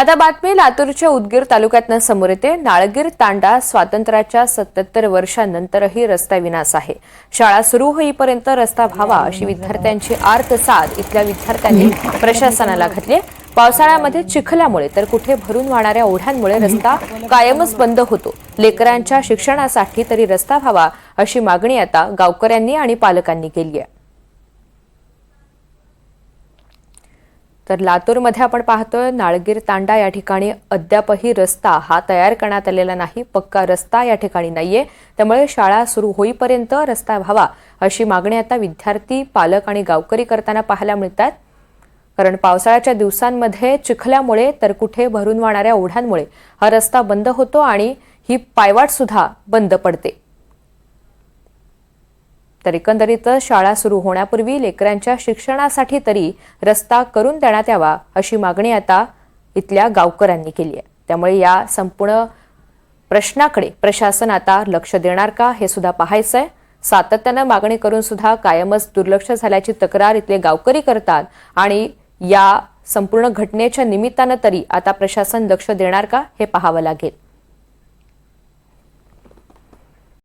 आता बातमी लातूरच्या उदगीर तालुक्यातनं समोर येते. नाळगीर तांडा स्वातंत्र्याच्या सत्याहत्तर वर्षांनंतरही रस्ता विनाश आहे. शाळा सुरू होईपर्यंत रस्ता व्हावा अशी विद्यार्थ्यांची आर्त साथ इथल्या विद्यार्थ्यांनी प्रशासनाला घातली पावसाळ्यामध्ये चिखल्यामुळे तर कुठे भरून वाहणाऱ्या ओढ्यांमुळे रस्ता कायमच बंद होतो. लेकरांच्या शिक्षणासाठी तरी रस्ता व्हावा अशी मागणी आता गावकऱ्यांनी आणि पालकांनी केली आहे. तर लातूरमध्ये आपण पाहतोय नाळगीर तांडा या ठिकाणी अद्यापही रस्ता हा तयार करण्यात आलेला नाही पक्का रस्ता या ठिकाणी नाहीये. त्यामुळे शाळा सुरू होईपर्यंत रस्ता व्हावा अशी मागणी आता विद्यार्थी पालक आणि गावकरी करताना पाहायला मिळतात कारण पावसाळ्याच्या दिवसांमध्ये चिखल्यामुळे तर कुठे भरून वाहणाऱ्या ओढ्यांमुळे हा रस्ता बंद होतो आणि ही पायवाट सुद्धा बंद पडते. तर एकंदरीतच शाळा सुरू होण्यापूर्वी लेकरांच्या शिक्षणासाठी तरी रस्ता करून देण्यात यावा अशी मागणी आता इथल्या गावकऱ्यांनी केली आहे. त्यामुळे या संपूर्ण प्रश्नाकडे प्रशासन आता लक्ष देणार का हे सुद्धा पाहायचं आहे सातत्यानं मागणी करून सुद्धा कायमच दुर्लक्ष झाल्याची तक्रार इथले गावकरी करतात आणि या संपूर्ण घटनेच्या निमित्तानं तरी आता प्रशासन लक्ष देणार का हे पाहावं लागेल.